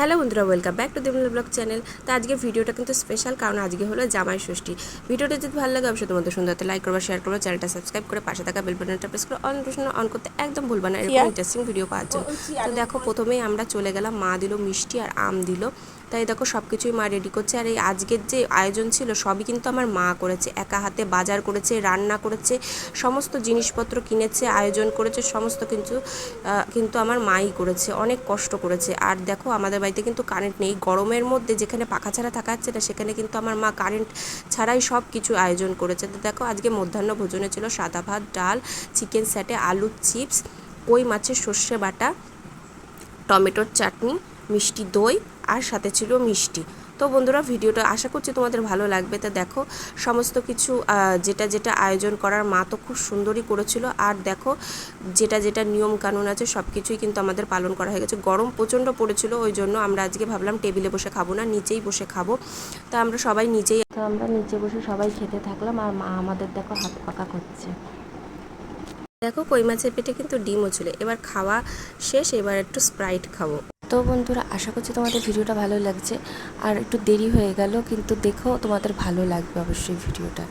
Hello বন্ধুরা welcome back to দেবনুল blog channel তো আজকে ভিডিওটা কিন্তু স্পেশাল কারণ আজকে হলো জামাই ষষ্ঠী। ভিডিওটা যদি ভালো লাগে অবশ্যই তোমাদের সুন্দর লাইক করবা শেয়ার করবা চ্যানেলটা সাবস্ক্রাইব করে পাশে থাকা বেল বাটনটা প্রেস করে অন প্রশ্ন অন করতে একদম ভুলবা না এরকম ইন্টারেস্টিং ভিডিও পাওয়ার জন্য। তো দেখো প্রথমেই আমরা চলে গেলাম মা দিল মিষ্টি আর আম দিল। তাই দেখো সব কিছুই মা রেডি করছে। আর এই আজকের যে আয়োজন ছিল সবই কিন্তু আমার মা করেছে। একা হাতে বাজার করেছে রান্না করেছে সমস্ত জিনিসপত্র কিনেছে আয়োজন করেছে সমস্ত কিন্তু কিন্তু আমার মাই করেছে। অনেক কষ্ট করেছে। আর দেখো আমাদের বাড়িতে কিন্তু কারেন্ট নেই। গরমের মধ্যে যেখানে পাখা ছাড়া থাকা যাচ্ছে না, সেখানে কিন্তু আমার মা কারেন্ট ছাড়াই সব কিছু আয়োজন করেছে। তো দেখো, আজকে মধ্যাহ্ন ভোজনে ছিল সাদা ভাত, ডাল চিকেন স্যাটে আলুর চিপস কই মাছের সর্ষে বাটা, টমেটোর চাটনি, মিষ্টি দই, আর সাথে ছিল মিষ্টি। তো বন্ধুরা ভিডিওটা আশা করছি তোমাদের ভালো লাগবে। তা দেখো সমস্ত কিছু যেটা যেটা আয়োজন করার মা তো খুব সুন্দরই করেছিল। আর দেখো যেটা যেটা নিয়ম কানুন আছে সব কিছুই কিন্তু আমাদের পালন করা হয়ে গেছে। গরম প্রচণ্ড পড়েছিল ওই জন্য আমরা আজকে ভাবলাম টেবিলে বসে খাব না নিচেই বসে খাব। তা আমরা সবাই নিচেই তো আমরা নিচে বসে সবাই খেতে থাকলাম আর মা আমাদের দেখো হাত পাকা করছে। দেখো কই মাছের পেটে কিন্তু ডিমও ছিল। এবার খাওয়া শেষ এবার একটু স্প্রাইট খাব। তো বন্ধুরা, আশা করছি তোমাদের ভিডিওটা ভালো লাগছে। আর একটু দেরি হয়ে গেল, কিন্তু দেখো তোমাদের ভালো লাগবে অবশ্যই ভিডিওটা।